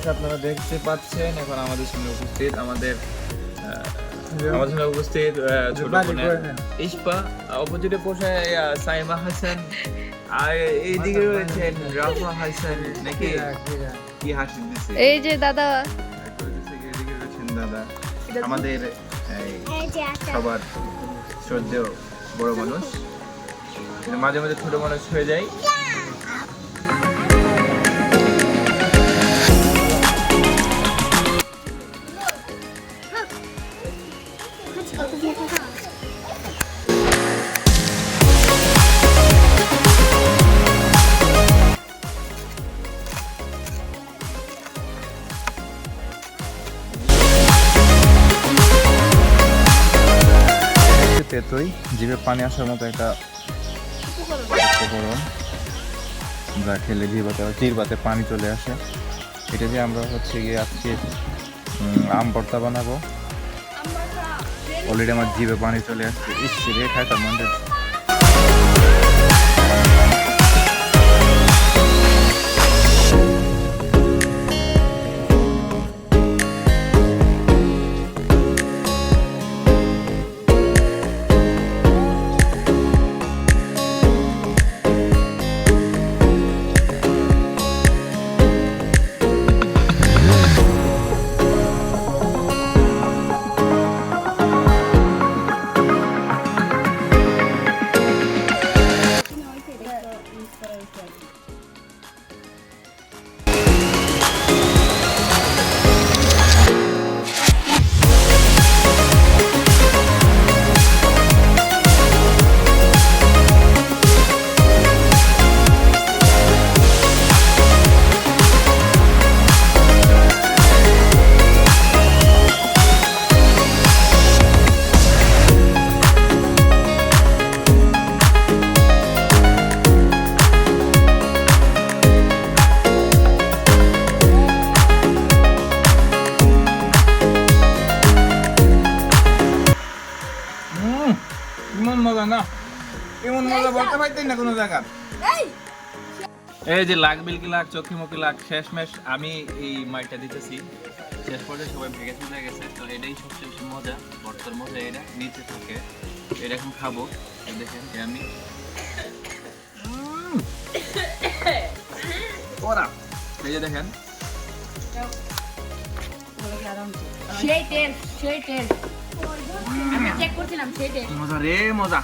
Guys আপনারা দেখতে পাচ্ছেন এখন আমাদের সামনে উপস্থিত আমাদের আমাদের সামনে উপস্থিত ছোট বোনের ইস্পা অপোজিটে বসে সাইমা হাসান আর এইদিকে রয়েছেন রাফা হাসান নাকি? কি হাসি দিচ্ছে এই যে দাদা। এদিকে রয়েছেন দাদা। আমাদের সবার শ্রদ্ধেয় বড় মানুষ। মাঝে মাঝে ছোট মানুষ হয়ে যায়। তেতই জিভে পানি আসার মতো একটা উপকরণ যা খেলে জিভাতে জিরবাতে পানি চলে আসে। এটা দিয়ে আমরা হচ্ছে গিয়ে আজকে আম ভর্তা বানাবো। অলরেডি আমার জিভে পানি চলে আসছে। ইস রে তার মনে। এমন মজা না। এমন মজা বলতে পারতেন না কোনো জায়গা এই। যে লাখ বিলকি লাখ চোখে মুখে লাখ শেষ মেশ আমি এই মাইটা দিতেছি। শেষ পর্যায়ে সবাই ভেঙে চলে গেছে তো এটাই সবচেয়ে বেশি মজা ভর্তার মজা এটা নিচে থাকে। এটা এখন খাব দেখেন আমি। ওরা এই যে দেখেন। সেই তেল সেই তেল। আমি চেক করছিলাম সেই তেল মজা রে মজা